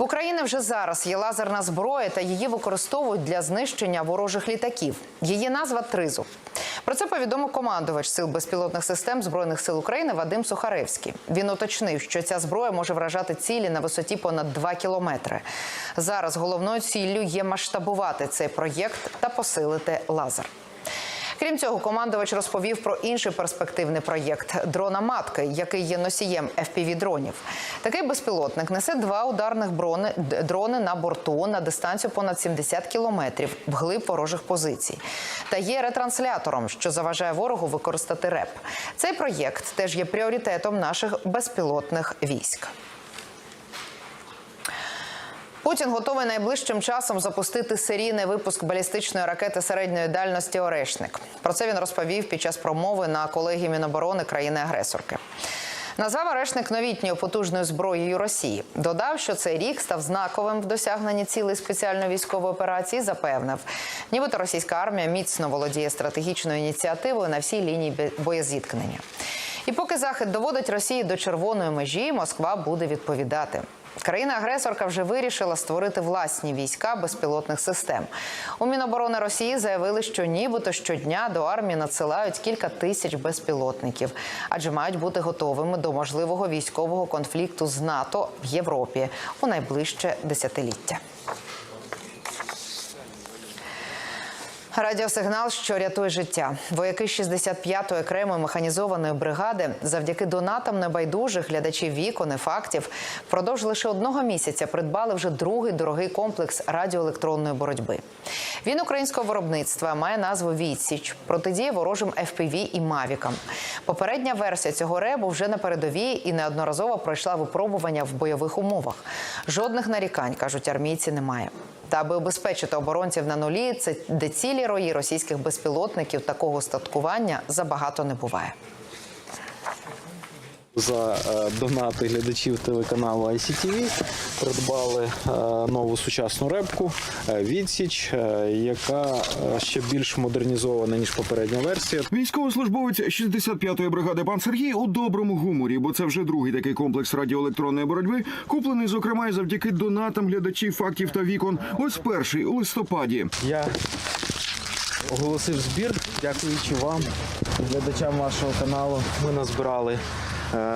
В Україні вже зараз є лазерна зброя, та її використовують для знищення ворожих літаків. Її назва Тризуб. Про це повідомив командувач сил безпілотних систем збройних сил України Вадим Сухаревський. Він уточнив, що ця зброя може вражати цілі на висоті понад 2 кілометри. Зараз головною ціллю є масштабувати цей проєкт та посилити лазер. Крім цього, командувач розповів про інший перспективний проєкт дрона матки, який є носієм fpv дронів. Такий безпілотник несе два ударних брони, дрони на борту на дистанцію понад 70 кілометрів вглиб ворожих позицій. Та є ретранслятором, що заважає ворогу використати РЕП. Цей проєкт теж є пріоритетом наших безпілотних військ. Путін готовий найближчим часом запустити серійний випуск балістичної ракети середньої дальності Орешник. Про це він розповів під час промови на колегії Міноборони країни-агресорки. Назвав Орешник новітньою потужною зброєю Росії. Додав, що цей рік став знаковим в досягненні цілей спеціальної військової операції. Запевнив, нібито російська армія міцно володіє стратегічною ініціативою на всій лінії боєзіткнення. І поки захід доводить Росії до червоної межі, Москва буде відповідати. Країна-агресорка вже вирішила створити власні війська безпілотних систем. У Міноборони Росії заявили, що нібито щодня до армії надсилають кілька тисяч безпілотників, адже мають бути готовими до можливого військового конфлікту з НАТО в Європі у найближче десятиліття. Радіосигнал, що рятує життя. Вояки 65-ї окремої механізованої бригади завдяки донатам небайдужих глядачів вікон і фактів впродовж лише одного місяця придбали вже другий дорогий комплекс радіоелектронної боротьби. Він українського виробництва має назву Відсіч, протидіє ворожим FPV і мавікам. Попередня версія цього ребу вже на передовій і неодноразово пройшла випробування в бойових умовах. Жодних нарікань кажуть армійці, немає. Та аби обезпечити оборонців на нулі, це де цілі рої російських безпілотників такого статкування забагато не буває. За е, донати глядачів телеканалу ICTV придбали е, нову сучасну репку Відсіч, е, яка ще більш модернізована ніж попередня версія. Військовослужбовець 65-ї бригади пан Сергій у доброму гуморі, бо це вже другий такий комплекс радіоелектронної боротьби, куплений зокрема і завдяки донатам глядачів фактів та вікон. Ось перший у листопаді. Я оголосив збір, дякуючи вам, глядачам вашого каналу. Ми назбирали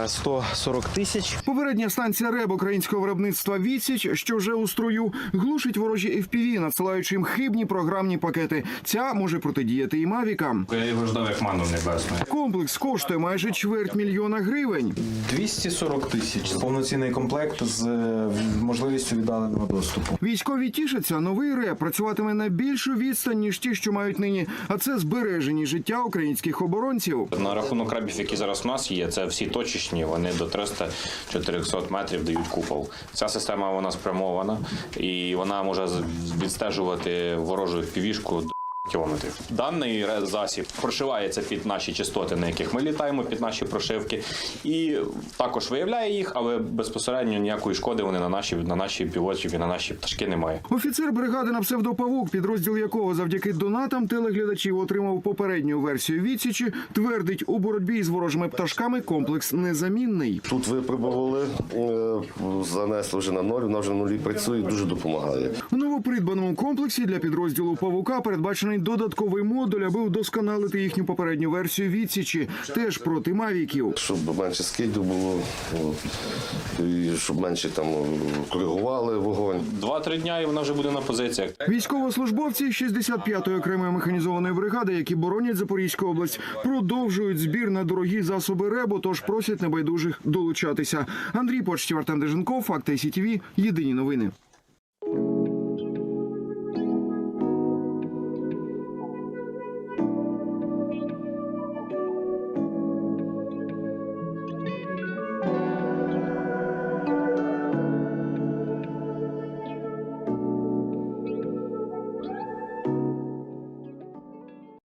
140 тисяч. Попередня станція РЕБ українського виробництва Відсіч, що вже у строю, глушить ворожі FPV, надсилаючи їм хибні програмні пакети. Ця може протидіяти і мавікам. Я його ждав як ману небесну. Комплекс коштує майже чверть мільйона гривень. 240 тисяч. Повноцінний комплект з е, можливістю віддаленого доступу. Військові тішаться, новий РЕП працюватиме на більшу відстань, ніж ті, що мають нині. А це збережені життя українських оборонців. На рахунок рабів, які зараз у нас є, це всі точечні, вони до 300-400 метрів дають купол. Ця система вона спрямована і вона може відстежувати ворожу півішку кілометрів. Даний засіб прошивається під наші частоти, на яких ми літаємо, під наші прошивки, і також виявляє їх, але безпосередньо ніякої шкоди вони на наші на наші пілотів і на наші пташки немає. Офіцер бригади на псевдопавук, підрозділ якого завдяки донатам телеглядачів отримав попередню версію відсічі, твердить у боротьбі з ворожими пташками комплекс незамінний. Тут випробували, е, занесли вже на ноль, вона вже на нулі працює, дуже допомагає. У новопридбаному комплексі для підрозділу павука передбачений додатковий модуль, аби вдосконалити їхню попередню версію відсічі, теж проти мавіків. Щоб менше скидів було, і щоб менше там коригували вогонь. Два-три дня і вона вже буде на позиціях. Військовослужбовці 65-ї окремої механізованої бригади, які боронять Запорізьку область, продовжують збір на дорогі засоби РЕБу, тож просять небайдужих долучатися. Андрій Почтів, Артем Деженков, Факти СІТВ, Єдині новини.